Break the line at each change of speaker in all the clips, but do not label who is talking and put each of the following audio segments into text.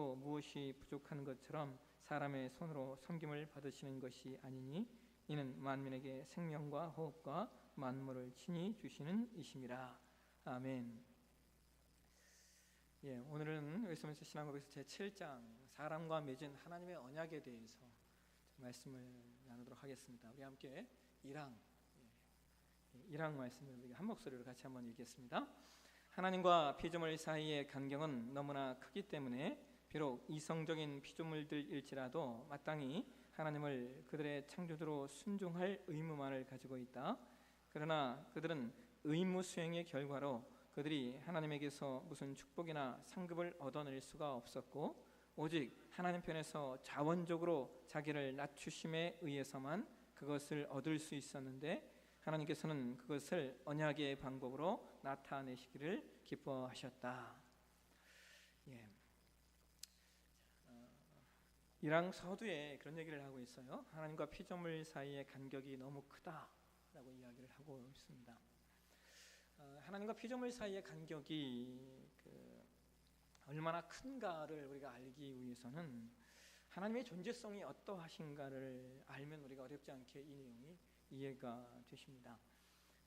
또 무엇이 부족한 것처럼 사람의 손으로 섬김을 받으시는 것이 아니니 이는 만민에게 생명과 호흡과 만물을 친히 주시는 이심이라 아멘. 예, 오늘은 웨스민스 신앙고백에서 제 7장 사람과 맺은 하나님의 언약에 대해서 말씀을 나누도록 하겠습니다. 우리 함께 1항 1항 말씀을 한 목소리로 같이 한번 읽겠습니다. 하나님과 피조물 사이의 간경은 너무나 크기 때문에 비록 이성적인 피조물들일지라도 마땅히 하나님을 그들의 창조주로 순종할 의무만을 가지고 있다. 그러나 그들은 의무 수행의 결과로 그들이 하나님에게서 무슨 축복이나 상급을 얻어낼 수가 없었고 오직 하나님 편에서 자원적으로 자기를 낮추심에 의해서만 그것을 얻을 수 있었는데 하나님께서는 그것을 언약의 방법으로 나타내시기를 기뻐하셨다. 예. 이랑 서두에 그런 얘기를 하고 있어요. 하나님과 피조물 사이의 간격이 너무 크다라고 이야기를 하고 있습니다. 어, 하나님과 피조물 사이의 간격이 그 얼마나 큰가를 우리가 알기 위해서는 하나님의 존재성이 어떠하신가를 알면 우리가 어렵지 않게 이 내용이 이해가 되십니다.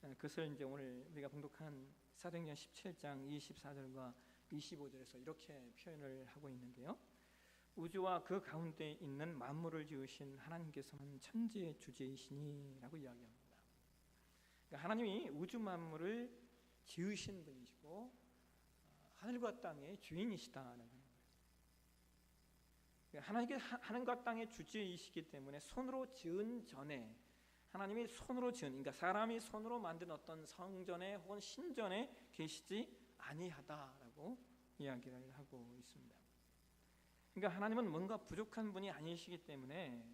어, 그것을 이제 오늘 우리가 봉독한 사도행전 17장 24절과 25절에서 이렇게 표현을 하고 있는데요. 우주와 그 가운데 있는 만물을 지으신 하나님께서는 천지의 주제이시니라고 이야기합니다. 그러니까 하나님이 우주 만물을 지으신 분이시고 어, 하늘과 땅의 주인이시다라는 거예요. 그러니까 하나님께 하늘과 땅의 주제이시기 때문에 손으로 지은 전에 하나님이 손으로 지은 그러니까 사람이 손으로 만든 어떤 성전에 혹은 신전에 계시지 아니하다라고 이야기를 하고 있습니다. 그러니까 하나님은 뭔가 부족한 분이 아니시기 때문에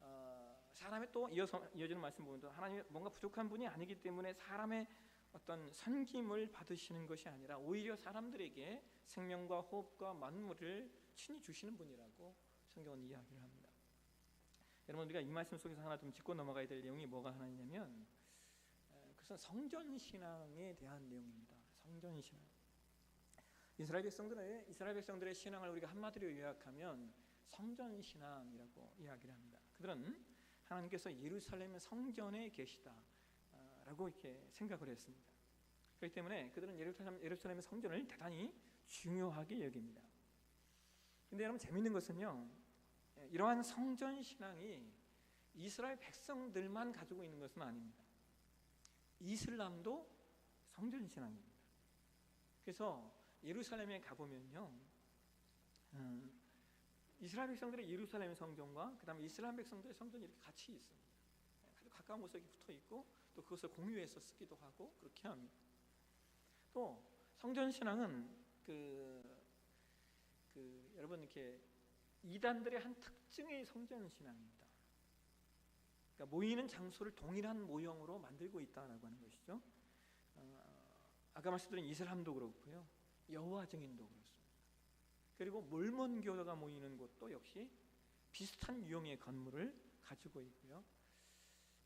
어, 사람의 또 이어서 이어지는 말씀 보면 하나님 뭔가 부족한 분이 아니기 때문에 사람의 어떤 선김을 받으시는 것이 아니라 오히려 사람들에게 생명과 호흡과 만물을 친히 주시는 분이라고 성경은 이야기를 합니다. 여러분 우리가 이 말씀 속에서 하나 좀 짚고 넘어가야 될 내용이 뭐가 하나 있냐면 그것은 성전 신앙에 대한 내용입니다. 성전 신앙. 이스라엘 백성들의 이스라엘 백성들의 신앙을 우리가 한마디로 요약하면 성전 신앙이라고 이야기를 합니다. 그들은 하나님께서 예루살렘의 성전에 계시다라고 이렇게 생각을 했습니다. 그렇기 때문에 그들은 예루살렘 예루살렘의 성전을 대단히 중요하게 여깁니다. 근데 여러분 재밌는 것은요. 이러한 성전 신앙이 이스라엘 백성들만 가지고 있는 것은 아닙니다. 이슬람도 성전 신앙입니다. 그래서 예루살렘에 가보면요, 음, 이스라엘 백성들의 예루살렘 성전과 그다음에 이슬람 백성들의 성전이 이렇게 같이 있습니다. 아주 가까운 곳에 붙어 있고 또 그것을 공유해서 쓰기도 하고 그렇게 합니다. 또 성전 신앙은 그, 그 여러분 이렇게 이단들의 한 특징의 성전 신앙입니다. 그러니까 모이는 장소를 동일한 모형으로 만들고 있다라고 하는 것이죠. 어, 아까 말씀드린 이슬람도 그렇고요. 여호와 증인도 그렇습니다. 그리고 몰몬교가 모이는 곳도 역시 비슷한 유형의 건물을 가지고 있고요.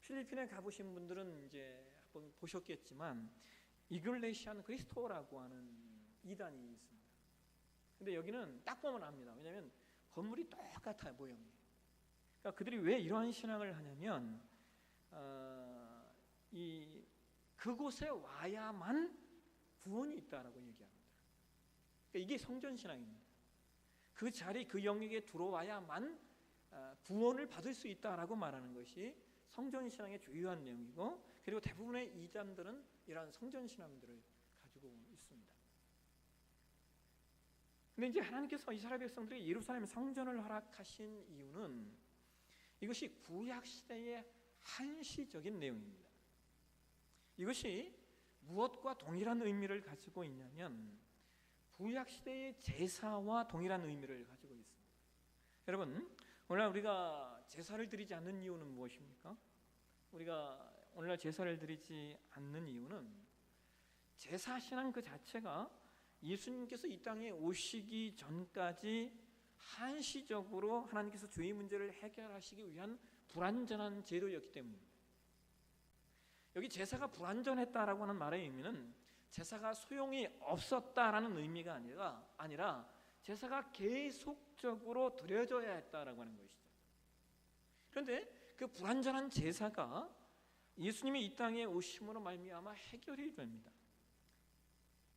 필리핀에 가보신 분들은 이제 한번 보셨겠지만 이글레시안 그리스토라고 하는 이단이 있습니다. 근데 여기는 딱 보면 압니다. 왜냐하면 건물이 똑같아요 모형이. 그러니까 그들이 왜 이러한 신앙을 하냐면 어, 이 그곳에 와야만 구원이 있다라고 얘기합니다. 그러니까 이게 성전 신앙입니다. 그 자리 그 영역에 들어와야만 어, 구원을 받을 수 있다라고 말하는 것이 성전 신앙의 주요한 내용이고 그리고 대부분의 이단들은 이러한 성전 신앙들을 가지고 있습니다. 근데 이제 하나님께서 이스라엘 백성들에게 예루살렘 성전을 허락하신 이유는 이것이 구약 시대의 한시적인 내용입니다. 이것이 무엇과 동일한 의미를 가지고 있냐면 구약 시대의 제사와 동일한 의미를 가지고 있습니다. 여러분, 오늘날 우리가 제사를 드리지 않는 이유는 무엇입니까? 우리가 오늘날 제사를 드리지 않는 이유는 제사 신앙 그 자체가 예수님께서 이 땅에 오시기 전까지 한시적으로 하나님께서 죄의 문제를 해결하시기 위한 불완전한 제도였기 때문입니다. 여기 제사가 불완전했다라고 하는 말의 의미는 제사가 소용이 없었다라는 의미가 아니라 아니라 제사가 계속적으로 드려져야 했다라고 하는 것이죠. 그런데 그 불완전한 제사가 예수님이 이 땅에 오심으로 말미암아 해결이 됩니다.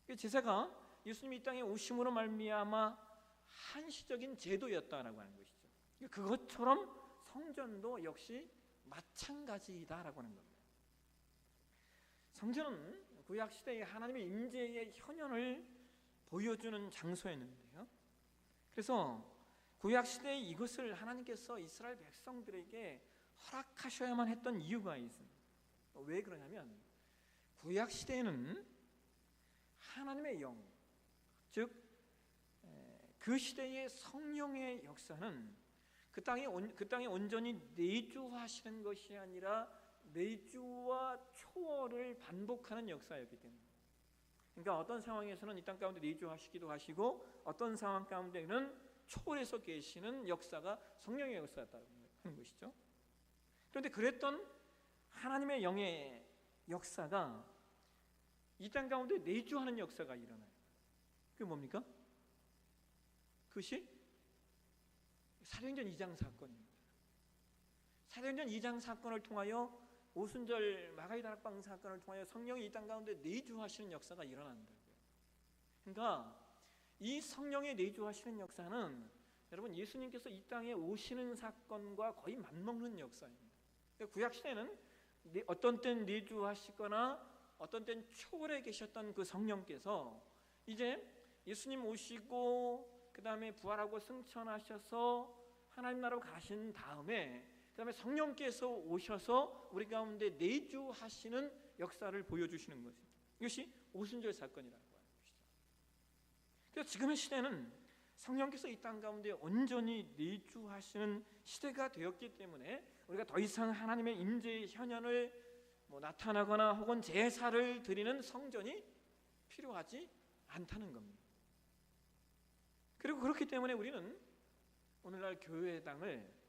그 제사가 예수님이 이 땅에 오심으로 말미암아 한시적인 제도였다라고 하는 것이죠. 그것처럼 성전도 역시 마찬가지다라고 하는 겁니다. 성전은 구약 시대의 하나님의 임재의 현현을 보여주는 장소였는데요. 그래서 구약 시대에 이것을 하나님께서 이스라엘 백성들에게 허락하셔야만 했던 이유가 있습니다. 왜 그러냐면 구약 시대에는 하나님의 영, 즉 그 시대의 성령의 역사는 그 땅에 온, 그 땅에 온전히 내주하시는 것이 아니라 내주와 초월을 반복하는 역사였기 때문에. 그러니까 어떤 상황에서는 이 땅 가운데 내주하시기도 하시고 어떤 상황 가운데는 초월해서 계시는 역사가 성령의 역사였다는 것이죠. 그런데 그랬던 하나님의 영의 역사가 이 땅 가운데 내주하는 역사가 일어나요. 그게 뭡니까? 그것이 사도행전 2장 사건입니다. 사도행전 2장 사건을 통하여 오순절 마가이 다락방 사건을 통하여 성령이 이 땅 가운데 내주하시는 역사가 일어난다고요. 그러니까 이 성령의 내주하시는 역사는 여러분 예수님께서 이 땅에 오시는 사건과 거의 맞먹는 역사입니다. 그러니까 구약 시대는 어떤 땐 내주하시거나 어떤 땐 초월해 계셨던 그 성령께서 이제 예수님 오시고 그 다음에 부활하고 승천하셔서 하나님 나라로 가신 다음에 그 다음에 성령께서 오셔서 우리 가운데 내주하시는 역사를 보여주시는 것입니다. 이것이 오순절 사건이라고 하는 것이죠. 그래서 지금의 시대는 성령께서 이 땅 가운데 온전히 내주하시는 시대가 되었기 때문에 우리가 더 이상 하나님의 임재의 현현을 뭐 나타나거나 혹은 제사를 드리는 성전이 필요하지 않다는 겁니다. 그리고 그렇기 때문에 우리는 오늘날 교회당을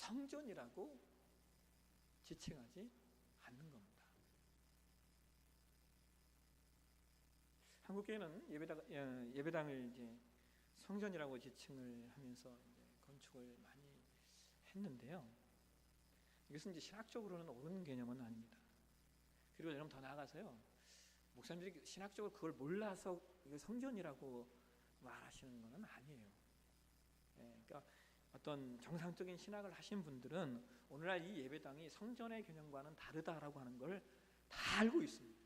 성전이라고 지칭하지 않는 겁니다. 한국교회는 예배당, 예, 예배당을 이제 성전이라고 지칭을 하면서 건축을 많이 했는데요. 이것은 이제 신학적으로는 옳은 개념은 아닙니다. 그리고 여러분 더 나아가서요. 목사님들이 신학적으로 그걸 몰라서 성전이라고 말하시는 것은 아니에요. 예, 그러니까 어떤 정상적인 신학을 하신 분들은 오늘날 이 예배당이 성전의 개념과는 다르다라고 하는 걸 다 알고 있습니다.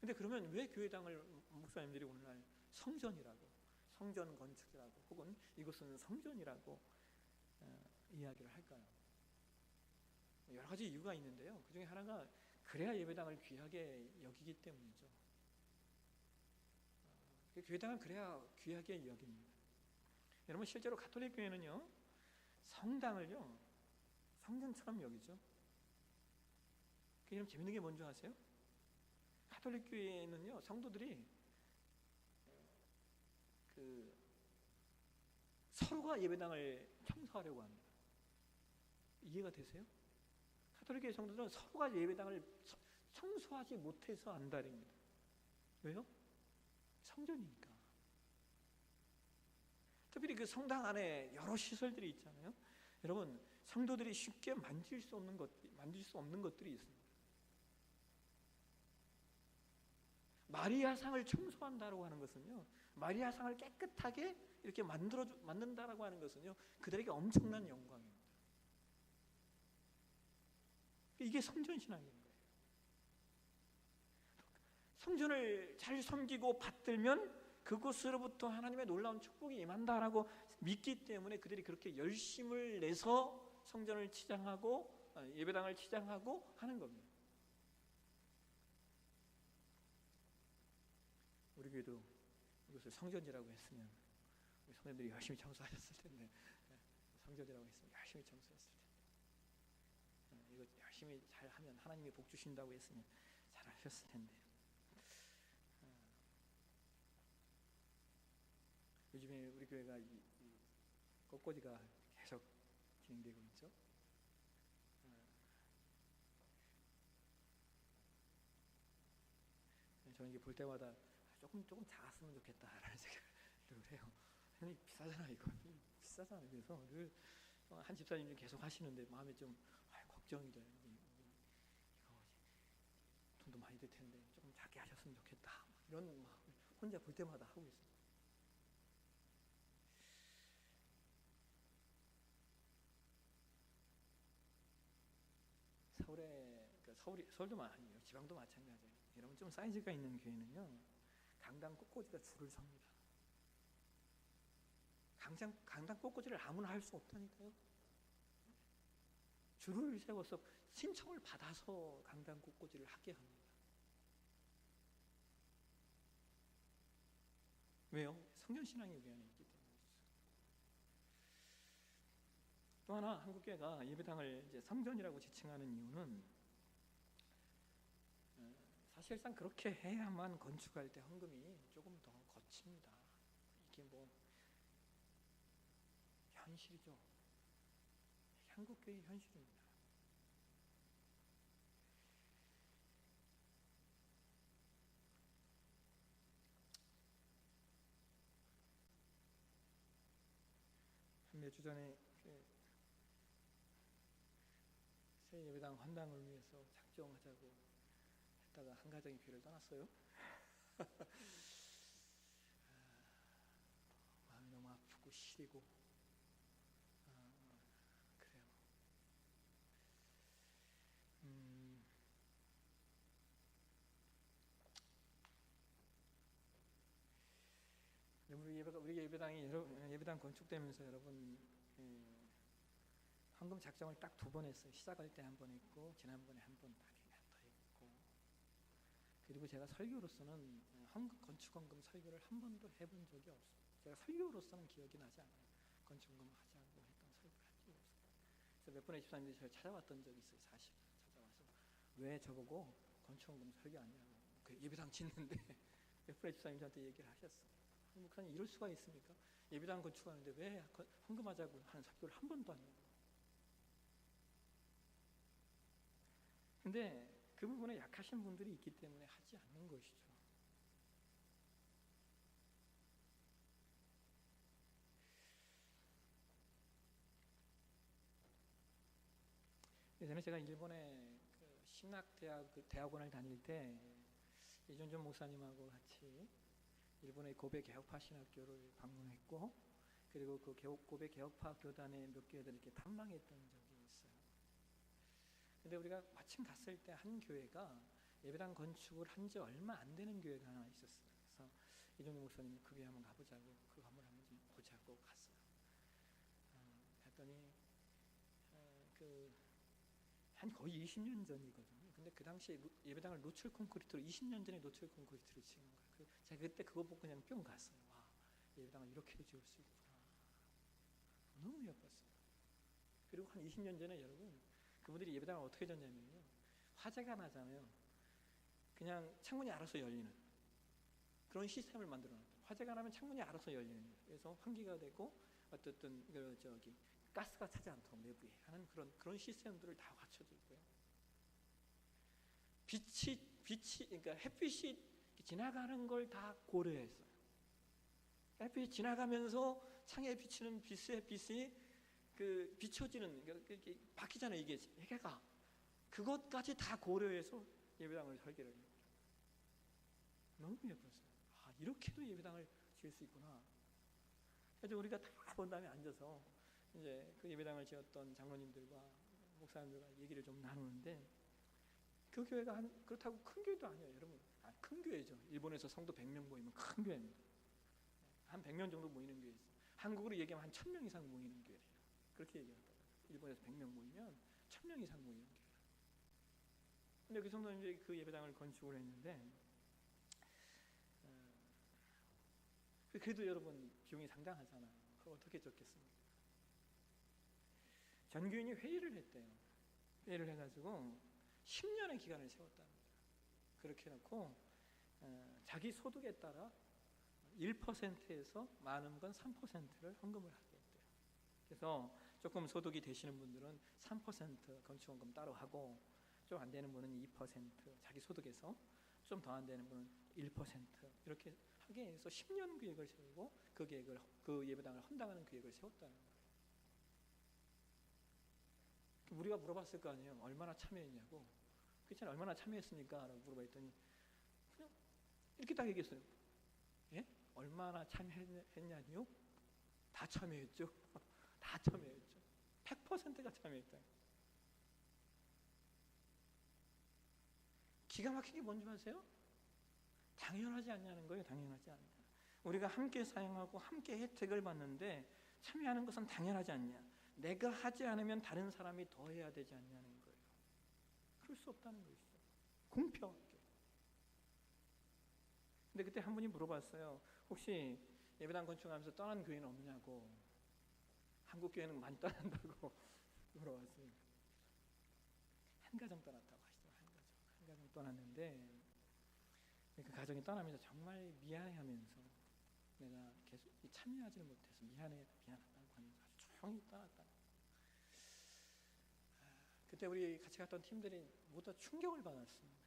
근데 그러면 왜 교회당을 목사님들이 오늘날 성전이라고 성전 건축이라고 혹은 이것은 성전이라고 어, 이야기를 할까요? 여러 가지 이유가 있는데요. 그 중에 하나가 그래야 예배당을 귀하게 여기기 때문이죠. 어, 교회당은 그래야 귀하게 여깁니다. 여러분 실제로 가톨릭 교회는요 성당을요 성전처럼 여기죠. 그럼 재밌는 게 뭔지 아세요? 가톨릭 교회는요 성도들이 그 서로가 예배당을 청소하려고 합니다. 이해가 되세요? 가톨릭 성도들은 서로가 예배당을 청소하지 못해서 안달입니다. 왜요? 성전이니까. 특별히 그 성당 안에 여러 시설들이 있잖아요. 여러분 성도들이 쉽게 만질 수 없는 것, 만질 수 없는 것들이 있습니다. 마리아상을 청소한다고 하는 것은요. 마리아상을 깨끗하게 이렇게 만들어 만든다라고 하는 것은요. 그들에게 엄청난 영광입니다. 이게 성전 신앙인 거예요. 성전을 잘 섬기고 받들면 그곳으로부터 하나님의 놀라운 축복이 임한다라고 믿기 때문에 그들이 그렇게 열심을 내서 성전을 치장하고 어, 예배당을 치장하고 하는 겁니다. 우리 교회도 이것을 성전이라고 했으면 우리 성도들이 열심히 청소하셨을 텐데 예, 성전이라고 했으면 열심히 청소했을 텐데 예, 이거 열심히 잘 하면 하나님이 복 주신다고 했으면 잘 하셨을 텐데 요즘에 우리 교회가 이, 이 꽃꽂이가 계속 진행되고 있죠. 저는 이게 볼 때마다 조금 조금 작았으면 좋겠다라는 생각을 해요. 형님 비싸잖아 이거 비싸잖아 그래서 늘 한 집사님이 계속 하시는데 마음에 좀 아, 걱정이 돼요. 이거 돈도 많이 들 텐데 조금 작게 하셨으면 좋겠다 이런 혼자 볼 때마다 하고. 서울에 그 서울이 서울도 아니에요. 지방도 마찬가지예요. 여러분 좀 사이즈가 있는 교회는요. 강당 꽃꽂이가 줄을 섭니다. 강당 강당 꽃꽂이를 아무나 할 수 없다니까요. 줄을 세워서 신청을 받아서 강당 꽃꽂이를 하게 합니다. 왜요? 성전 신앙이 우리 안에 있기 때문이죠. 또 하나 한국교회가 예배당을 이제 성전이라고 지칭하는 이유는 어, 사실상 그렇게 해야만 건축할 때 헌금이 조금 더 거칩니다. 이게 뭐 현실이죠. 한국교회 현실입니다. 몇주 전에 그새 예배당 환당을 위해서 작정하자고 했다가 한 가정이 교회를 떠났어요. 아, 마음이 너무 아프고 시리고 아, 그래요. 음, 우리 예배당 우리 예배당이 예배당 건축되면서 여러분 예, 헌금 작정을 딱 두 번 했어요. 시작할 때 한 번 했고 지난번에 한 번 그리고 제가 설교로서는 헌금 건축 헌금 설교를 한 번도 해본 적이 없어요. 제가 설교로서는 기억이 나지 않아요. 건축 헌금 하자고 했던 설교를 한 적이 없어요. 그래서 몇 번의 집사님들이 저를 찾아왔던 적이 있어요. 사실 찾아와서 왜 저보고 건축 헌금 설교 아니냐고 그 예배당 짓는데 몇 번의 집사님 저한테 얘기를 하셨어요. 목사님 이럴 수가 있습니까? 예배당 건축하는데 왜 헌금하자고 하는 설교를 한 번도 안 해요. 근데 그 부분에 약하신 분들이 있기 때문에 하지 않는 것이죠. 예전에 제가 일본에 그 신학대학 그 대학원을 다닐 때 이준준 목사님하고 같이 일본의 고베 개혁파 신학교를 방문했고 그리고 그 고베 개혁파 교단의 몇 교회들 이렇게 탐방했던 있어요. 근데 우리가 마침 갔을 때 한 교회가 예배당 건축을 한 지 얼마 안 되는 교회가 하나 있었어요. 그래서 이종규 목사님이 그 교회 한번 가보자고 그 건물 한번 좀 보자고 갔어요. 어, 갔더니 어, 그한 거의 20년 전이거든요. 근데 그 당시에 예배당을 노출 콘크리트로 20년 전에 노출 콘크리트로 지은 거예요. 그 제가 그때 그거 보고 그냥 뿅 갔어요. 와 예배당을 이렇게도 지을 수 있구나. 너무 예뻤어요. 그리고 한 20년 전에 여러분 그분들이 예배당을 어떻게 졌냐면요. 화재가 나잖아요. 그냥 창문이 알아서 열리는 그런 시스템을 만들어 놨어요. 화재가 나면 창문이 알아서 열리는 거예요. 그래서 환기가 되고 어떻든 그 저기 가스가 차지 않도록 내부에 하는 그런 그런 시스템들을 다 갖춰져 있고요. 빛이 빛이 그러니까 햇빛이 지나가는 걸 다 고려했어요. 햇빛이 지나가면서 창에 비치는 빛의 빛이 그 비춰지는 이렇게 바뀌잖아요 이게 해가 그것까지 다 고려해서 예배당을 설계를 해요. 너무 예뻤어요. 아 이렇게도 예배당을 지을 수 있구나. 그래서 우리가 다 본 다음에 앉아서 이제 그 예배당을 지었던 장로님들과 목사님들과 얘기를 좀 나누는데 그 교회가 한 그렇다고 큰 교회도 아니에요, 여러분. 아, 큰 교회죠. 일본에서 성도 100명 모이면 큰 교회입니다. 한 100명 정도 모이는 교회. 한국으로 얘기하면 한 1000명 이상 모이는 교회예요. 그렇게 얘기한다고. 일본에서 100명 모이면 1000명 이상 모이는 교회. 근데 그 성도님들이 그 예배당을 건축을 했는데 어, 그래도 여러분 비용이 상당하잖아요. 그걸 어떻게 줬겠습니까? 전교인이 회의를 했대요. 회의를 해가지고 10년의 기간을 세웠답니다. 그렇게 해놓고 어, 자기 소득에 따라 1%에서 많은 건 3%를 헌금을 했대요. 그래서 조금 소득이 되시는 분들은 3% 건축헌금 따로 하고 좀 안 되는 분은 2% 자기 소득에서 좀 더 안 되는 분은 1% 이렇게 하게 해서 10년 계획을 세우고 그 계획을 그 예배당을 헌당하는 계획을 세웠다는 거예요. 우리가 물어봤을 거 아니에요. 얼마나 참여했냐고. 그렇잖아요. 얼마나 참여했습니까? 라고 물어봤더니 그냥 이렇게 딱 얘기했어요. 예? 얼마나 참여했냐니요? 다 참여했죠. 다 참여했죠. 100%가 참여했다. 기가 막힌 게 뭔지 아세요? 당연하지 않냐는 거예요. 당연하지 않냐. 우리가 함께 사용하고 함께 혜택을 받는데 참여하는 것은 당연하지 않냐. 내가 하지 않으면 다른 사람이 더 해야 되지 않냐는 거예요. 그럴 수 없다는 것이죠. 공평하게. 근데 그때 한 분이 물어봤어요. 혹시 예배당 건축하면서 떠난 교회는 없냐고. 한국 교회는 많이 떠난다고 물어봤어요. 한 가정 떠났다고 하시죠. 한 가정. 한 가정 떠났는데 그 가정이 떠나면서 정말 미안해하면서 내가 계속 참여하지를 못해서 미안해 미안하다고 하면서 아주 조용히 떠났다. 그때 우리 같이 갔던 팀들이 모두 충격을 받았습니다.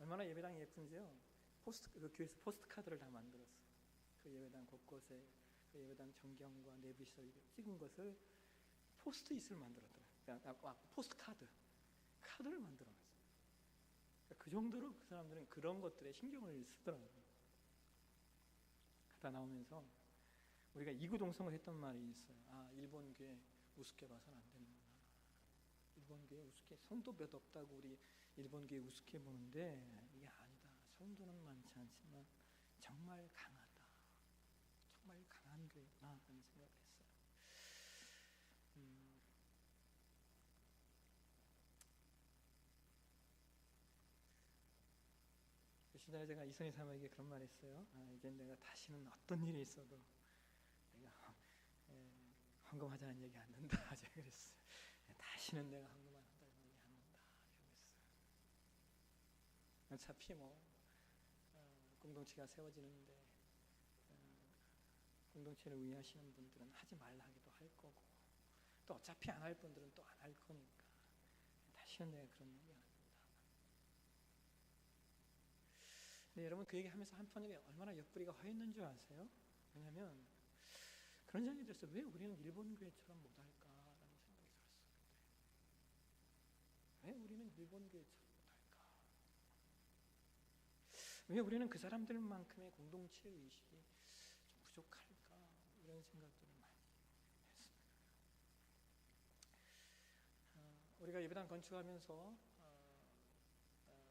얼마나 예배당이 예쁜지요. 포스트 그 교회에서 포스트 카드를 다 만들었어요. 그 예배당 곳곳에 그 예배당 전경과 내부 시설 찍은 것을 포스트잇을 만들었더라고요. 아, 아, 포스트 카드 카드를 만들어놨어요. 그러니까 그 정도로 그 사람들은 그런 것들에 신경을 쓰더라고요. 갔다 나오면서 우리가 이구동성을 했던 말이 있어요. 아 일본 교회 우습게 봐서는 안 되는구나. 일본 교회 우습게 성도 몇 없다고 우리 일본 교회 우습게 보는데 이게 아니다. 성도는 많지 않지만. 정말 강한 교회구나 하는 생각을 했어요. 음, 지난해 제가 이선희 사모에게 그런 말 했어요. 아, 이제 내가 다시는 어떤 일이 있어도 내가 에, 헌금하자는 얘기 안 된다. 제가 그랬어요. 다시는 내가 헌금 안 한다는 얘기 안 한다. 그랬어요. 어차피 뭐 어, 공동체가 세워지는데 어, 공동체를 위하시는 분들은 하지 말라기도 할 거고 또 어차피 안 할 분들은 또 안 할 거니까 다시는 내가 그런 얘기 안 한다. 네, 여러분 그 얘기하면서 한편에 얼마나 옆구리가 허했는 줄 아세요? 왜냐하면 그런 생각이 들었어요. 왜 우리는 일본 교회처럼 못할까라는 생각이 들었어요. 왜 우리는 일본 교회처럼? 왜 우리는 그 사람들만큼의 공동체 의식이 좀 부족할까? 이런 생각들을 많이 했습니다. 어, 우리가 예배당 건축하면서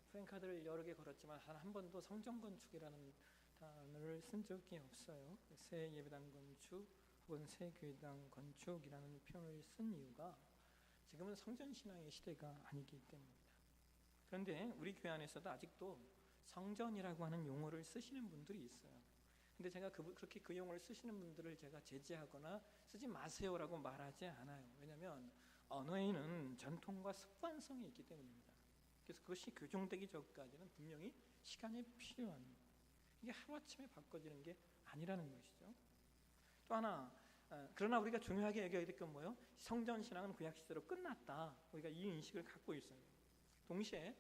프랭카드를 여러 개 걸었지만 한, 한 번도 성전 건축이라는 단어를 쓴 적이 없어요. 새 예배당 건축 혹은 새 교회당 건축이라는 표현을 쓴 이유가 지금은 성전 신앙의 시대가 아니기 때문입니다. 그런데 우리 교회 안에서도 아직도 성전이라고 하는 용어를 쓰시는 분들이 있어요. 근데 제가 그, 그렇게 그 용어를 쓰시는 분들을 제가 제지하거나 쓰지 마세요라고 말하지 않아요. 왜냐하면 언어에는 전통과 습관성이 있기 때문입니다. 그래서 그것이 교정되기 전까지는 분명히 시간이 필요한 이게 하루아침에 바꿔지는 게 아니라는 것이죠. 또 하나 어, 그러나 우리가 중요하게 여겨야 될 건 뭐예요? 성전 신앙은 구약 시대로 끝났다. 우리가 이 인식을 갖고 있어요. 동시에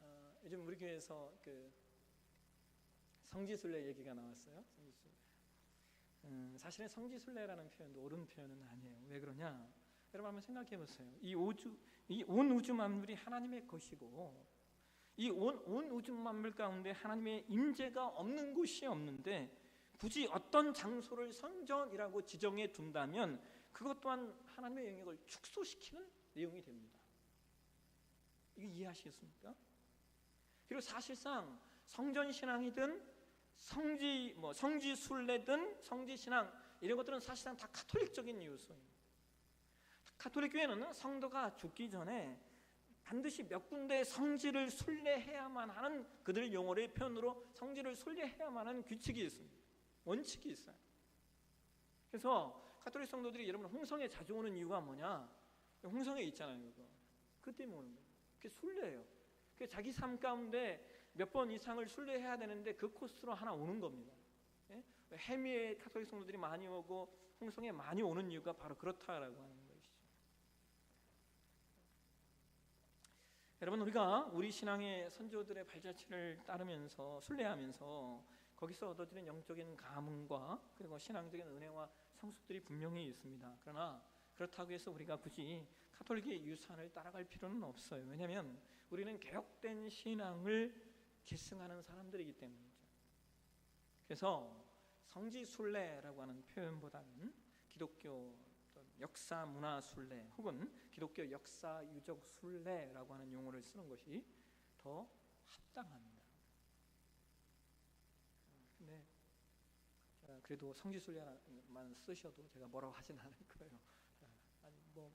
어, 요즘 우리 교회에서 그 성지순례 얘기가 나왔어요. 성지순례. 음, 사실은 성지순례라는 표현도 옳은 표현은 아니에요. 왜 그러냐? 여러분 한번 생각해 보세요. 이 우주, 이 온 우주 만물이 하나님의 것이고, 이온 온 우주 만물 가운데 하나님의 임재가 없는 곳이 없는데, 굳이 어떤 장소를 성전이라고 지정해 둔다면 그것 또한 하나님의 영역을 축소시키는 내용이 됩니다. 이거 이해하시겠습니까? 그리고 사실상 성전 신앙이든 성지 뭐 성지 순례든 성지 신앙 이런 것들은 사실상 다 카톨릭적인 요소입니다. 카톨릭 교회는 성도가 죽기 전에 반드시 몇 군데 성지를 순례해야만 하는 그들 용어의 표현으로 성지를 순례해야만 하는 규칙이 있습니다. 원칙이 있어요. 그래서 카톨릭 성도들이 여러분 홍성에 자주 오는 이유가 뭐냐? 홍성에 있잖아요, 그거. 그 때문에 오는 거예요. 그게 순례예요. 그 자기 삶 가운데 몇 번 이상을 순례해야 되는데 그 코스로 하나 오는 겁니다. 예? 해미에 카톨릭 성도들이 많이 오고 홍성에 많이 오는 이유가 바로 그렇다라고 하는 여러분 우리가 우리 신앙의 선조들의 발자취를 따르면서 순례하면서 거기서 얻어지는 영적인 감흥과 그리고 신앙적인 은혜와 성숙들이 분명히 있습니다. 그러나 그렇다고 해서 우리가 굳이 카톨릭의 유산을 따라갈 필요는 없어요. 왜냐하면 우리는 개혁된 신앙을 계승하는 사람들이기 때문이죠. 그래서 성지 순례라고 하는 표현보다는 기독교 역사 문화 순례 혹은 기독교 역사 유적 순례라고 하는 용어를 쓰는 것이 더 합당합니다. 근데 그래도 성지 순례만 쓰셔도 제가 뭐라고 하진 않을 거예요. 아니 뭐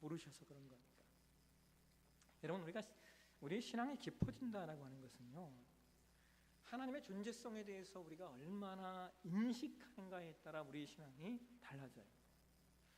모르셔서 그런 거니까. 여러분 우리가 우리의 신앙이 깊어진다라고 하는 것은요. 하나님의 존재성에 대해서 우리가 얼마나 인식하는가에 따라 우리의 신앙이 달라져요.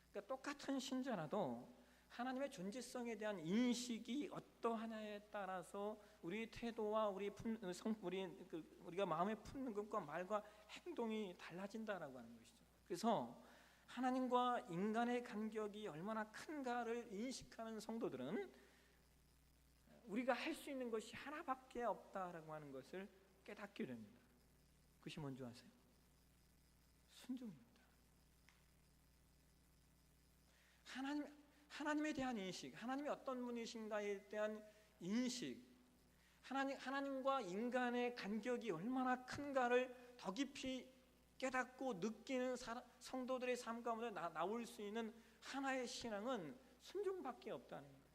그러니까 똑같은 신자라도 하나님의 존재성에 대한 인식이 어떠하냐에 따라서 우리 태도와 우리 품, 성 우리 그, 우리가 마음에 품는 것과 말과 행동이 달라진다라고 하는 것이죠. 그래서 하나님과 인간의 간격이 얼마나 큰가를 인식하는 성도들은 우리가 할 수 있는 것이 하나밖에 없다라고 하는 것을 깨닫게 됩니다. 그것이 뭔지 아세요? 순종입니다. 하나님 하나님에 대한 인식, 하나님이 어떤 분이신가에 대한 인식, 하나님 하나님과 인간의 간격이 얼마나 큰가를 더 깊이 깨닫고 느끼는 성도들의 삶 가운데 나, 나올 수 있는 하나의 신앙은 순종밖에 없다는 거예요.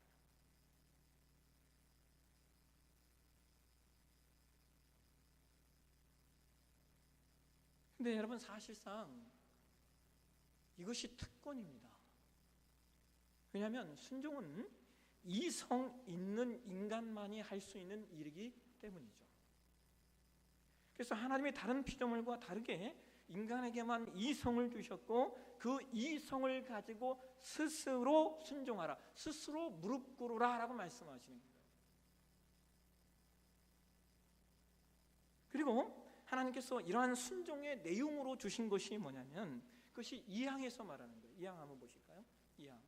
근데 여러분 사실상 이것이 특권입니다. 왜냐하면 순종은 이성 있는 인간만이 할 수 있는 일이기 때문이죠. 그래서 하나님이 다른 피조물과 다르게 인간에게만 이성을 주셨고 그 이성을 가지고 스스로 순종하라, 스스로 무릎 꿇으라라고 말씀하시는 거예요. 그리고 하나님께서 이러한 순종의 내용으로 주신 것이 뭐냐면 그것이 이항에서 말하는 거예요. 이항 한번 보실까요? 이항.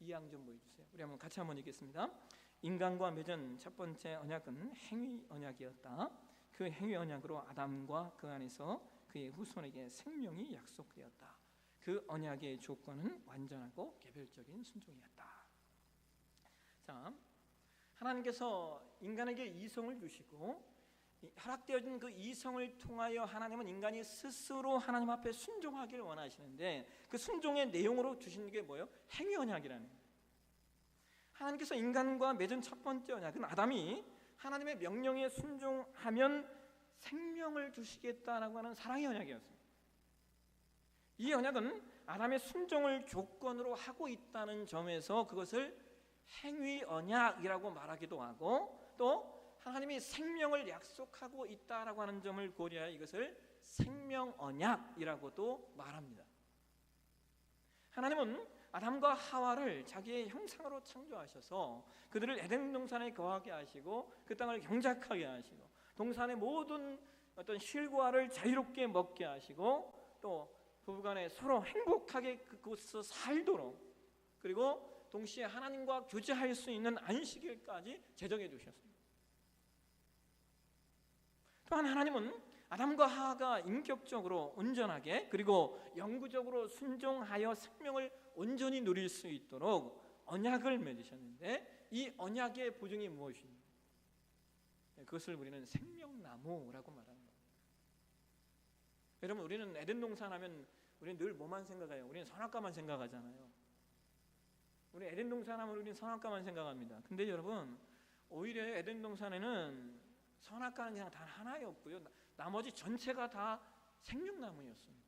이항 좀 보여주세요. 우리 한번 같이 한번 읽겠습니다. 인간과 맺은 첫 번째 언약은 행위 언약이었다. 그 행위 언약으로 아담과 그 안에서 그의 후손에게 생명이 약속되었다. 그 언약의 조건은 완전하고 개별적인 순종이었다. 자, 하나님께서 인간에게 이성을 주시고 허락되어진 그 이성을 통하여 하나님은 인간이 스스로 하나님 앞에 순종하기를 원하시는데 그 순종의 내용으로 주신 게 뭐예요? 행위 언약이라는. 하나님께서 인간과 맺은 첫 번째 언약은 아담이 하나님의 명령에 순종하면 생명을 주시겠다라고 하는 사랑의 언약이었습니다. 이 언약은 아담의 순종을 조건으로 하고 있다는 점에서 그것을 행위 언약이라고 말하기도 하고 또 하나님이 생명을 약속하고 있다라고 하는 점을 고려하여 이것을 생명 언약이라고도 말합니다. 하나님은 아담과 하와를 자기의 형상으로 창조하셔서 그들을 에덴 동산에 거하게 하시고 그 땅을 경작하게 하시고 동산의 모든 어떤 실과를 자유롭게 먹게 하시고 또 부부간에 서로 행복하게 그곳에서 살도록 그리고 동시에 하나님과 교제할 수 있는 안식일까지 제정해 주셨습니다. 또한 하나님은 아담과 하하가 인격적으로 온전하게 그리고 영구적으로 순종하여 생명을 온전히 누릴 수 있도록 언약을 맺으셨는데 이 언약의 보증이 무엇입니까? 네, 그것을 우리는 생명나무라고 말하는 겁니다. 여러분 우리는 에덴 동산 하면 우리는 늘 뭐만 생각해요? 우리는 선악과만 생각하잖아요. 우리 에덴 동산 하면 우리는 선악과만 생각합니다. 근데 여러분 오히려 에덴 동산에는 선악과는 그냥 단 하나였고요. 나머지 전체가 다 생명나무였습니다.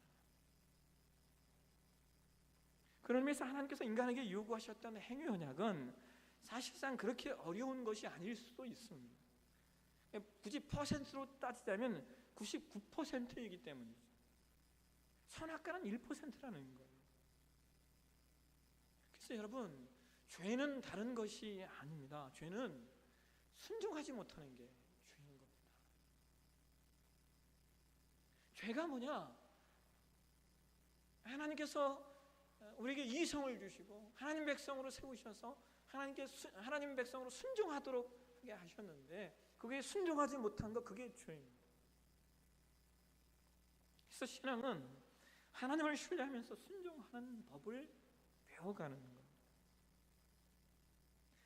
그런 면에서 하나님께서 인간에게 요구하셨던 행위 언약은 사실상 그렇게 어려운 것이 아닐 수도 있습니다. 굳이 퍼센트로 따지자면 99%이기 때문이죠. 선악과는 1%라는 거예요. 그래서 여러분, 죄는 다른 것이 아닙니다. 죄는 순종하지 못하는 게 죄가 뭐냐? 하나님께서 우리에게 이성을 주시고 하나님 백성으로 세우셔서 하나님께 수, 하나님 백성으로 순종하도록 하게 하셨는데 그게 순종하지 못한 거 그게 죄입니다. 그래서 신앙은 하나님을 신뢰하면서 순종하는 법을 배워가는 겁니다.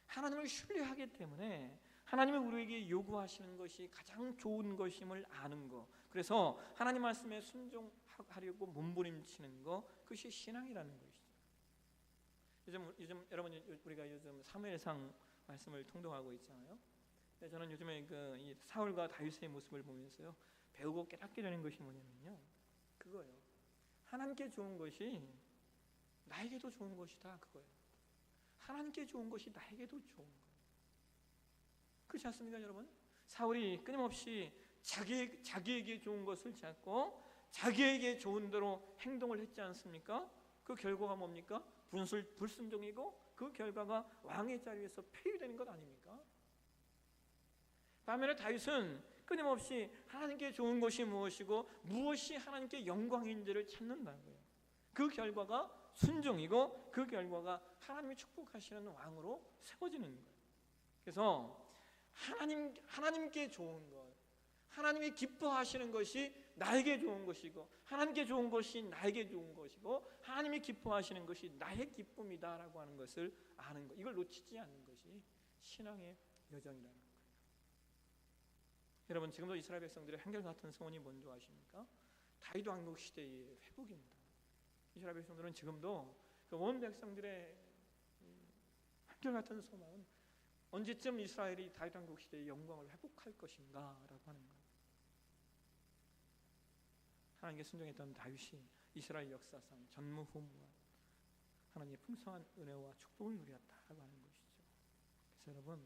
하나님을 신뢰하기 때문에 하나님이 우리에게 요구하시는 것이 가장 좋은 것임을 아는 거. 그래서 하나님 말씀에 순종하려고 몸부림치는 거 그것이 신앙이라는 것이죠. 요즘 요즘 여러분 우리가 요즘 사무엘상 말씀을 통독하고 있잖아요. 저는 요즘에 그 사울과 다윗의 모습을 보면서요 배우고 깨닫게 되는 것이 뭐냐면요 그거예요. 하나님께 좋은 것이 나에게도 좋은 것이다 그거예요. 하나님께 좋은 것이 나에게도 좋은 거예요. 그렇지 않습니까, 여러분? 사울이 끊임없이 자기 자기에게 좋은 것을 찾고 자기에게 좋은 대로 행동을 했지 않습니까? 그 결과가 뭡니까? 분술 불순종이고 그 결과가 왕의 자리에서 폐위되는 것 아닙니까? 반면에 다윗은 끊임없이 하나님께 좋은 것이 무엇이고 무엇이 하나님께 영광인지를 찾는다고요. 그 결과가 순종이고 그 결과가 하나님이 축복하시는 왕으로 세워지는 거예요. 그래서 하나님 하나님께 좋은 것, 하나님이 기뻐하시는 것이 나에게 좋은 것이고 하나님께 좋은 것이 나에게 좋은 것이고 하나님이 기뻐하시는 것이 나의 기쁨이다라고 하는 것을 아는 것. 이걸 놓치지 않는 것이 신앙의 여정이라는 거예요. 여러분 지금도 이스라엘 백성들의 한결같은 소원이 뭔지 아십니까? 다윗 왕국 시대의 회복입니다. 이스라엘 백성들은 지금도 그 온 백성들의 한결같은 소망은 언제쯤 이스라엘이 다윗 왕국 시대의 영광을 회복할 것인가라고 하는 거예요. 하나님께 순종했던 다윗이 이스라엘 역사상 전무후무한 하나님의 풍성한 은혜와 축복을 누렸다라고 하는 것이죠. 그래서 여러분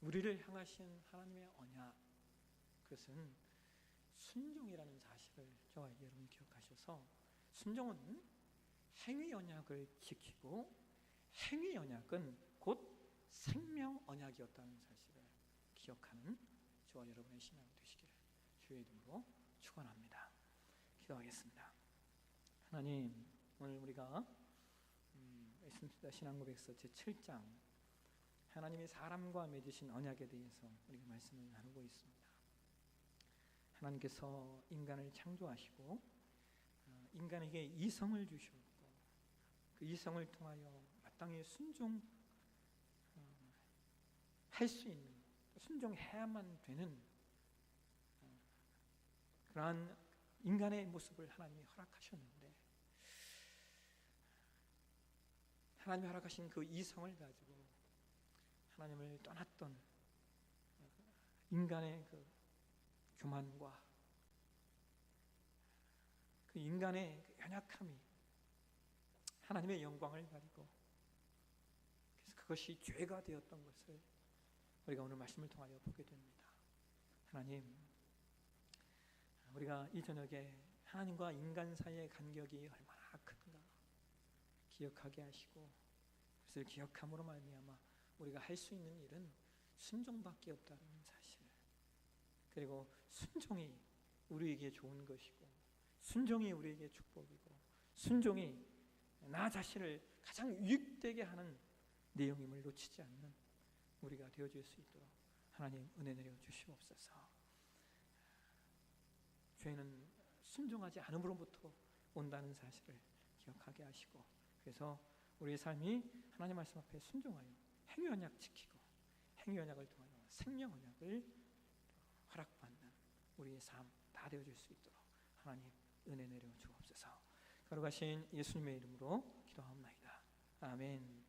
우리를 향하신 하나님의 언약 그것은 순종이라는 사실을 저와 여러분 기억하셔서 순종은 행위 언약을 지키고 행위 언약은 곧 생명 언약이었다는 사실을 기억하는 저와 여러분의 신앙 되시기를 주의 이름으로 축원합니다. 기도하겠습니다. 하나님 오늘 우리가 음, 신앙 고백서 제 7장 하나님이 사람과 맺으신 언약에 대해서 우리가 말씀을 나누고 있습니다. 하나님께서 인간을 창조하시고 어, 인간에게 이성을 주셨고 그 이성을 통하여 마땅히 순종 어, 할수 있는 순종해야만 되는 어, 그러한 인간의 모습을 하나님이 허락하셨는데 하나님이 허락하신 그 이성을 가지고 하나님을 떠났던 인간의 그 교만과 그 인간의 그 연약함이 하나님의 영광을 가리고 그래서 그것이 죄가 되었던 것을 우리가 오늘 말씀을 통하여 보게 됩니다. 하나님, 우리가 이 저녁에 하나님과 인간 사이의 간격이 얼마나 큰가 기억하게 하시고 그것을 기억함으로 말미암아 우리가 할 수 있는 일은 순종밖에 없다는 사실. 그리고 순종이 우리에게 좋은 것이고 순종이 우리에게 축복이고 순종이 나 자신을 가장 유익되게 하는 내용임을 놓치지 않는 우리가 되어질 수 있도록 하나님 은혜 내려 주시옵소서. 죄는 순종하지 않음으로부터 온다는 사실을 기억하게 하시고 그래서 우리의 삶이 하나님 말씀 앞에 순종하여 행위 언약 지키고 행위 언약을 통하여 생명 언약을 허락받는 우리의 삶 다 되어질 수 있도록 하나님 은혜 내려 주옵소서. 거룩하신 예수님의 이름으로 기도하옵나이다. 아멘.